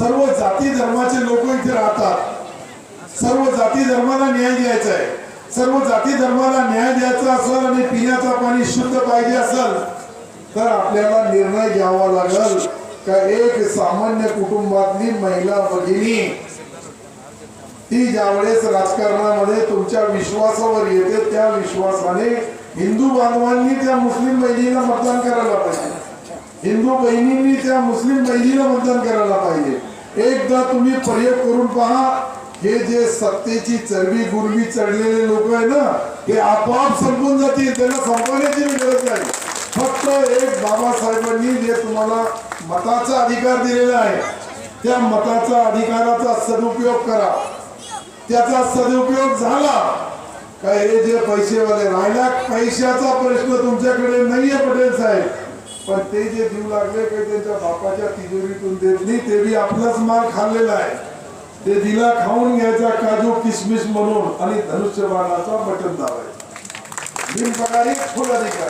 सर्व जाती धर्माचे लोक इथे राहतात. सर्व जाती धर्माला न्याय द्यायचा आहे. सर्व जाती धर्माला न्याय द्यायचा असेल आणि पिण्याचं पाणी शुद्ध पाहिजे असेल तर आपल्याला निर्णय घ्यावा लागेल. का एक सामान्य कुटुंबातली महिला भगिनी ती ज्यावेळेस राजकारणामध्ये तुमच्या विश्वासावर येते त्या विश्वासाने हिंदू बांधवांनी त्या मुस्लिम बहिणीला मतदान करायला पाहिजे. हिंदू बहिणींनी त्या मुस्लिम बहिणीला मतदान करायला पाहिजे. एकदा तुम्ही प्रयोग करून पहा हे जे सत्तेची चरबी गुरबी चढलेले लोक आहे ना हे आपोआप संपून जातील त्यांना संपवण्याची गरज नाही. फक्त एक बाबासाहेबांनी जे तुम्हाला मताचा अधिकार दिलेला आहे त्या मताचा अधिकाराचा सदुपयोग करा. त्याचा सदुपयोग झाला का हे जे पैसेवाले राहिला पैशाचा प्रश्न तुमच्याकडे नाहीये पटेल साहेब. पण ते जे जीव लागले काही त्यांच्या बापाच्या तिजोरीतून देत नाही ते बी आपलाच माल खाल्लेला आहे. ते दिला खाऊन घ्यायचा काजू किसमिस म्हणून आणि धनुष्यबाणाचा बटन दाबायचा. बिनपकारी फुल अधिकार.